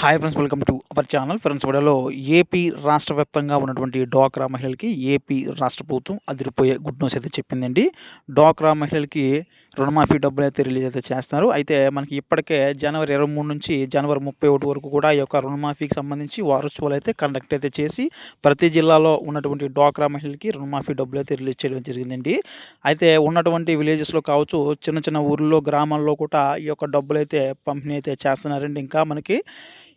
Hi friends welcome to our channel friends వీడియోలో AP రాష్ట్ర వ్యాప్తంగా ఉన్నటువంటి డ్వాక్రా మహిళలకి ఏపీ రాష్ట్ర ప్రభుత్వం అదిరిపోయే గుడ్ న్యూస్ అయితే చెప్పిందండి. డ్వాక్రా మహిళలకి రుణమాఫీ డబ్బులు అయితే రిలీజ్ అయితే చేస్తున్నారు. అయితే మనకి ఇప్పటికే జనవరి ఇరవై మూడు నుంచి జనవరి ముప్పై ఒకటి వరకు కూడా ఈ యొక్క రుణమాఫీకి సంబంధించి వారోత్సవాలు అయితే కండక్ట్ అయితే చేసి ప్రతి జిల్లాలో ఉన్నటువంటి డ్వాక్రా మహిళలకి రుణమాఫీ డబ్బులు అయితే రిలీజ్ చేయడం జరిగిందండి. అయితే ఉన్నటువంటి విలేజెస్లో కావచ్చు చిన్న చిన్న ఊర్లో గ్రామాల్లో కూడా ఈ యొక్క డబ్బులు అయితే పంపిణీ అయితే చేస్తున్నారండి. ఇంకా మనకి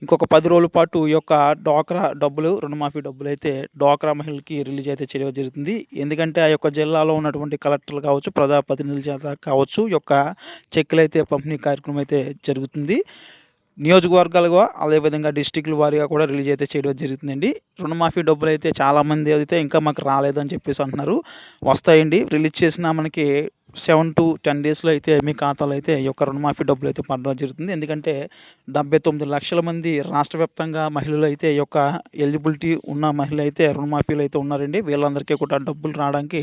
ఇంకొక పది రోజుల పాటు ఈ యొక్క డ్వాక్రా డబ్బులు రుణమాఫీ డబ్బులు అయితే డ్వాక్రా మహిళలకి రిలీజ్ అయితే చేయడం జరుగుతుంది. ఎందుకంటే ఆ యొక్క జిల్లాలో ఉన్నటువంటి కలెక్టర్లు కావచ్చు ప్రజాప్రతినిధుల చేత కావచ్చు యొక్క చెక్కులు అయితే పంపిణీ కార్యక్రమం అయితే జరుగుతుంది. నియోజకవర్గాలుగా అదేవిధంగా డిస్టిక్ల వారీగా కూడా రిలీజ్ అయితే చేయడం జరుగుతుందండి రుణమాఫీ డబ్బులు అయితే చాలామంది అయితే ఇంకా మాకు రాలేదని చెప్పేసి అంటున్నారు. వస్తాయండి. రిలీజ్ చేసిన మనకి సెవెన్ టు టెన్ డేస్లో అయితే మీ ఖాతాలో అయితే ఈ యొక్క రుణమాఫీ డబ్బులు అయితే పడడం జరుగుతుంది. ఎందుకంటే డెబ్బై తొమ్మిది లక్షల మంది రాష్ట్ర వ్యాప్తంగా మహిళలు అయితే ఈ యొక్క ఎలిజిబిలిటీ ఉన్న మహిళలు అయితే రుణమాఫీలు అయితే ఉన్నారండి. వీళ్ళందరికీ కూడా డబ్బులు రావడానికి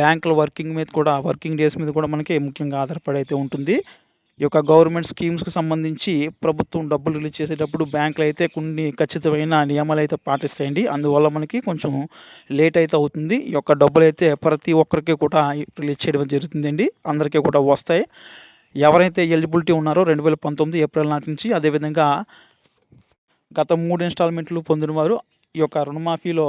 బ్యాంకుల వర్కింగ్ మీద కూడా వర్కింగ్ డేస్ మీద కూడా మనకి ముఖ్యంగా ఆధారపడి అయితే ఉంటుంది. ఈ యొక్క గవర్నమెంట్ స్కీమ్స్కి సంబంధించి ప్రభుత్వం డబ్బులు రిలీజ్ చేసేటప్పుడు బ్యాంకులు అయితే కొన్ని ఖచ్చితమైన నియమాలు అయితే పాటిస్తాయండి. అందువల్ల మనకి కొంచెం లేట్ అయితే అవుతుంది. ఈ యొక్క డబ్బులు అయితే ప్రతి ఒక్కరికి కూడా రిలీజ్ చేయడం జరుగుతుందండి. అందరికీ కూడా వస్తాయి. ఎవరైతే ఎలిజిబిలిటీ ఉన్నారో రెండు వేల పంతొమ్మిది ఏప్రిల్ నాటి నుంచి అదేవిధంగా గత మూడు ఇన్స్టాల్మెంట్లు పొందిన వారు ఈ యొక్క రుణమాఫీలో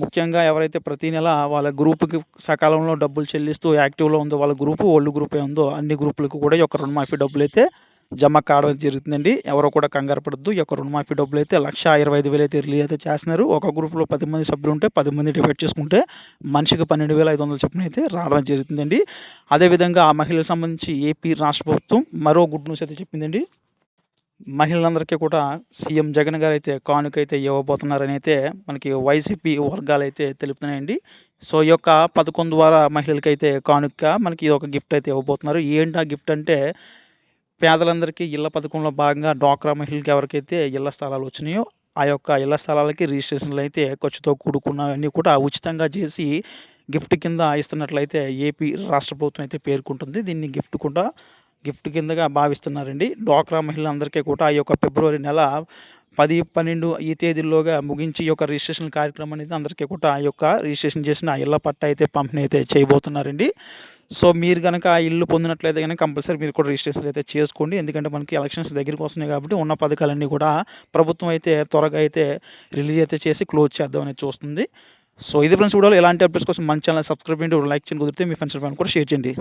ముఖ్యంగా ఎవరైతే ప్రతి నెల వాళ్ళ గ్రూప్కి సకాలంలో డబ్బులు చెల్లిస్తూ యాక్టివ్లో ఉందో వాళ్ళ గ్రూపు ఓల్డ్ గ్రూపే ఉందో అన్ని గ్రూపులకు కూడా ఈ యొక్క రుణమాఫీ డబ్బులు అయితే జమ కావడం జరుగుతుందండి. ఎవరో కూడా కంగారు పడద్దు. ఈ యొక్క రుణమాఫీ డబ్బులు అయితే లక్ష ఇరవై ఐదు వేలు అయితే రిలీజ్ అయితే చేస్తున్నారు. ఒక గ్రూప్లో పది మంది సభ్యులు ఉంటే పది మంది డివైడ్ చేసుకుంటే మనిషికి పన్నెండు వేల ఐదు వందల చొప్పున అయితే రావడం జరుగుతుందండి. అదేవిధంగా ఆ మహిళలకు సంబంధించి ఏపీ రాష్ట్ర ప్రభుత్వం మరో గుడ్ న్యూస్ అయితే చెప్పిందండి. మహిళలందరికీ కూడా సీఎం జగన్ గారు అయితే కానుక అయితే ఇవ్వబోతున్నారని అయితే మనకి వైసీపీ వర్గాలు అయితే తెలుపుతున్నాయండి. సో ఈ యొక్క పథకం ద్వారా మహిళలకైతే కానుక మనకి ఇది ఒక గిఫ్ట్ అయితే ఇవ్వబోతున్నారు. ఏంటి ఆ గిఫ్ట్ అంటే పేదలందరికీ ఇళ్ళ పథకంలో భాగంగా డ్వాక్రా మహిళలకి ఎవరికైతే ఇళ్ళ స్థలాలు వచ్చినాయో ఆ యొక్క ఇళ్ళ స్థలాలకి రిజిస్ట్రేషన్లు అయితే ఖర్చుతో కూడుకున్నవన్నీ కూడా ఉచితంగా చేసి గిఫ్ట్ కింద ఇస్తున్నట్లయితే ఏపీ రాష్ట్ర ప్రభుత్వం అయితే పేర్కొంటుంది. దీన్ని గిఫ్ట్ కూడా గిఫ్ట్ కిందగా భావిస్తున్నారండి. డ్వాక్రా మహిళలందరికీ కూడా ఈ యొక్క ఫిబ్రవరి నెల పది పన్నెండు ఈ తేదీల్లోగా ముగించి ఈ యొక్క రిజిస్ట్రేషన్ కార్యక్రమం అనేది అందరికీ కూడా ఆ యొక్క రిజిస్ట్రేషన్ చేసిన ఇళ్ళ పట్ట అయితే పంపిణీ అయితే చేయబోతున్నారండి. సో మీరు కనుక ఆ ఇల్లు పొందినట్లయితే కనుక కంపల్సరీ మీరు కూడా రిజిస్ట్రేషన్ అయితే చేసుకోండి. ఎందుకంటే మనకి ఎలక్షన్స్ దగ్గరికి వస్తున్నాయి కాబట్టి ఉన్న పథకాలన్నీ కూడా ప్రభుత్వం అయితే త్వరగా అయితే రిలీజ్ అయితే చేసి క్లోజ్ చేద్దామని చూస్తుంది. సో ఇది ఫ్రెండ్స్ చూడాలి ఇలాంటి అప్డేట్స్ కోసం మన ఛానల్ సబ్స్క్రైబ్ చేయండి. లైక్ చేయండి. కుదిరితే మీ ఫ్రెండ్స్ కూడా షేర్ చేయండి.